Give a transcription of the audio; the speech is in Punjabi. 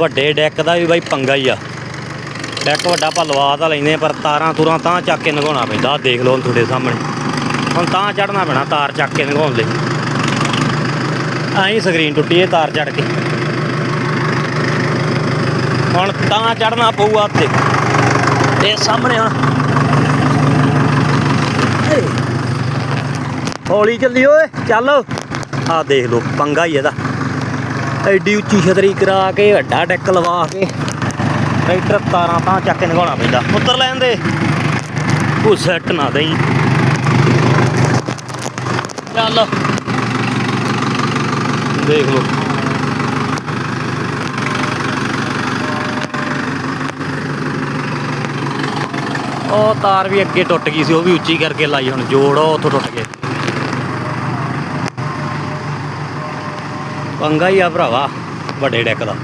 ਵੱਡੇ ਡੈਕ ਦਾ ਵੀ ਬਾਈ ਪੰਗਾ ਹੀ ਆ। ਡੈਕ ਵੱਡਾ ਆਪਾਂ ਲਵਾ ਤਾਂ ਲੈਨੇ ਪਰ ਤਾਰਾਂ ਤੁਰਾਂ ਤਾਂ ਚੱਕ ਕੇ ਲੰਘਾਉਣਾ ਪੈਂਦਾ। ਦੇਖ ਲਓ ਤੁਹਾਡੇ ਸਾਹਮਣੇ। ਹੁਣ ਤਾਂ ਚੜਨਾ ਪੈਣਾ ਤਾਰ ਚੱਕ ਕੇ ਲੰਘਾਉਣ ਲਈ। ਐਂ ਸਕਰੀਨ ਟੁੱਟੀ ਏ ਤਾਰ ਚੜ ਕੇ। ਹੁਣ ਤਾਂ ਚੜਨਾ ਪਊਗਾ ਤੇ ਇਹ ਸਾਹਮਣੇ ਹੁਣ। ਹੌਲੀ ਚੱਲੀ ਓਏ, ਚੱਲ। ਆਹ ਦੇਖ ਲਓ, ਪੰਗਾ ਹੀ ਇਹਦਾ। ਐਡੀ ਉੱਚੀ ਛਤਰੀ ਕਰਾ ਕੇ, ਵੱਡਾ ਡੈਕ ਲਵਾ ਕੇ, ਟਰੈਕਟਰ ਤਾਰਾਂ ਤਾਂ ਚੱਕ ਕੇ ਲੰਘਾਉਣਾ ਪੈਂਦਾ। ਉੱਤਰ ਲੈਣ ਦੇ। ਉਹ ਸੈੱਟ ਨਾ ਦੇਈ। ਚੱਲ। ਦੇਖ ਲਓ। ਉਹ ਤਾਰ ਵੀ ਅੱਗੇ ਟੁੱਟ ਗਈ ਸੀ, ਉਹ ਵੀ ਉੱਚੀ ਕਰਕੇ ਲਾਈ, ਹੁਣ ਜੋੜ ਉਹ ਉੱਥੋਂ ਟੁੱਟ ਗਏ ਪੰਗਾ ਹੀ ਆ ਭਰਾਵਾ ਵੱਡੇ ਡੈਕ ਦਾ।